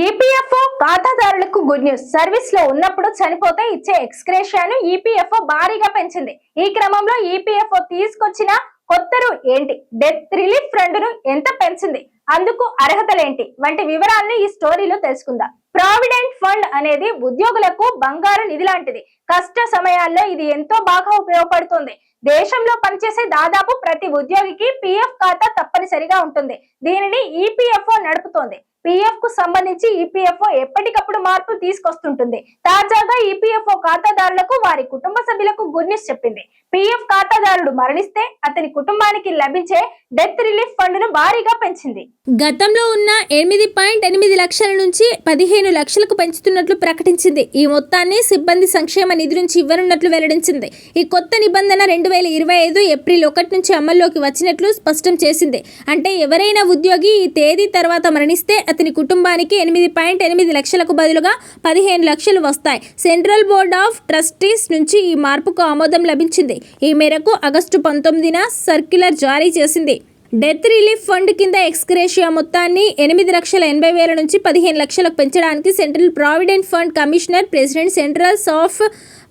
EPFO ఖాతాదారులకు good news సర్వీస్లో ఉన్నప్పుడు చనిపోతే ఇచ్చే ఎక్స్క్రేషియాను ఈపీఎఫ్ఓ భారీగా పెంచింది. ఈ క్రమంలో ఈపీఎఫ్ఓ తీసుకొచ్చిన కొత్త రూల్ ఏంటి? డెత్ రిలీఫ్ ఫండ్ను ఎంత పెంచింది? అందుకు అర్హతలేంటి? వంటి వివరాలను ఈ స్టోరీలో తెలుసుకుందాం. ప్రావిడెంట్ ఫండ్ అనేది ఉద్యోగులకు బంగారు నిధి లాంటిది. కష్ట సమయాల్లో ఇది ఎంతో బాగా ఉపయోగపడుతుంది. దేశంలో పనిచేసే దాదాపు ప్రతి ఉద్యోగికి పిఎఫ్ ఖాతా తప్పనిసరిగా ఉంటుంది. దీనిని ఈపీఎఫ్ఓ నడుపుతోంది. పిఎఫ్కు సంబంధించి ఈపీఎఫ్ఓ ఎప్పటికప్పుడు మార్పులు తీసుకొస్తుంటుంది. తాజాగా ఈపీఎఫ్ఓ ఖాతాదారులకు వారి కుటుంబ సభ్యులకు గుడ్ న్యూస్ చెప్పింది. పిఎఫ్ ఖాతాదారుడు మరణిస్తే అతని కుటుంబానికి లభించే డెత్ రిలీఫ్ ఫండ్ను భారీగా పెంచింది. గతంలో ఉన్న ఎనిమిది పాయింట్ ఎనిమిది లక్షల నుంచి పదిహేను లక్షలకు పెంచుతున్నట్లు ప్రకటించింది. ఈ మొత్తాన్ని సిబ్బంది సంక్షేమ నిధి నుంచి ఇవ్వనున్నట్లు వెల్లడించింది. ఈ కొత్త నిబంధన రెండు వేల ఇరవై ఐదు ఏప్రిల్ ఒకటి నుంచి అమల్లోకి వచ్చినట్లు స్పష్టం చేసింది. అంటే ఎవరైనా ఉద్యోగి ఈ తేదీ తర్వాత మరణిస్తే అతని కుటుంబానికి ఎనిమిది పాయింట్ ఎనిమిది లక్షలకు బదులుగా పదిహేను లక్షలు వస్తాయి. సెంట్రల్ బోర్డ్ ఆఫ్ ట్రస్టీస్ నుంచి ఈ మార్పుకు ఆమోదం లభించింది. ఈ మేరకు ఆగస్టు పంతొమ్మిదిన సర్క్యులర్ జారీ చేసింది. డెత్ రిలీఫ్ ఫండ్ కింద ఎక్స్గ్రేషియా మొత్తాన్ని ఎనిమిది లక్షల ఎనభై వేల నుంచి పదిహేను లక్షలకు పెంచడానికి central provident fund commissioner president centrals of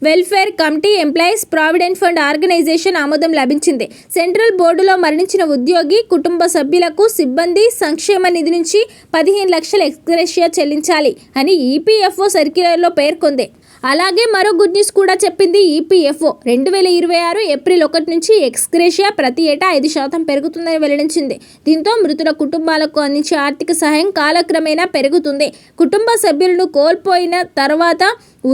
welfare committee employees provident fund organisation ఆమోదం లభించింది. సెంట్రల్ బోర్డులో మరణించిన ఉద్యోగి కుటుంబ సభ్యులకు సిబ్బంది సంక్షేమ నిధి నుంచి పదిహేను లక్షల ఎక్స్గ్రేషియా చెల్లించాలి అని ఈపీఎఫ్ఓ సర్క్యులర్లో పేర్కొంది. అలాగే మరో గుడ్ న్యూస్ కూడా చెప్పింది ఈపీఎఫ్ఓ. రెండు వేల ఇరవై ఆరు ఏప్రిల్ ఒకటి నుంచి ఎక్స్గ్రేషియా ప్రతి ఏటా ఐదు శాతం పెరుగుతుందని వెల్లడించింది. దీంతో మృతుల కుటుంబాలకు అందించే ఆర్థిక సహాయం కాలక్రమేణా పెరుగుతుంది. కుటుంబ సభ్యులను కోల్పోయిన తర్వాత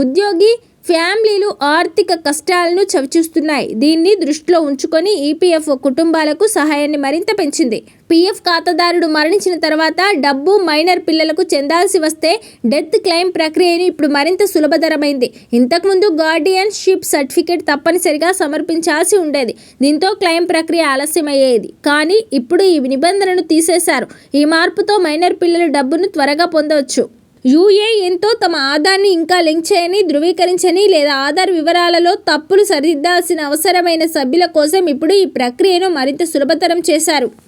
ఉద్యోగి ఫ్యామిలీలు ఆర్థిక కష్టాలను చవిచూస్తున్నాయి. దీన్ని దృష్టిలో ఉంచుకొని ఈపీఎఫ్ఓ కుటుంబాలకు సహాయాన్ని మరింత పెంచింది. పీఎఫ్ ఖాతాదారుడు మరణించిన తర్వాత డబ్బు మైనర్ పిల్లలకు చెందాల్సి వస్తే డెత్ క్లెయిమ్ ప్రక్రియను ఇప్పుడు మరింత సులభతరమైంది. ఇంతకుముందు గార్డియన్షిప్ సర్టిఫికేట్ తప్పనిసరిగా సమర్పించాల్సి ఉండేది. దీంతో క్లెయిమ్ ప్రక్రియ ఆలస్యమయ్యేది. కానీ ఇప్పుడు ఈ నిబంధనను తీసేశారు. ఈ మార్పుతో మైనర్ పిల్లల డబ్బును త్వరగా పొందవచ్చు. యూఏఎన్తో తమ ఆధార్ని ఇంకా లింక్ చేయని ధృవీకరించని లేదా ఆధార్ వివరాలలో తప్పులు సరిదిద్దాల్సిన అవసరమైన సభ్యుల కోసం ఇప్పుడు ఈ ప్రక్రియను మరింత సులభతరం చేశారు.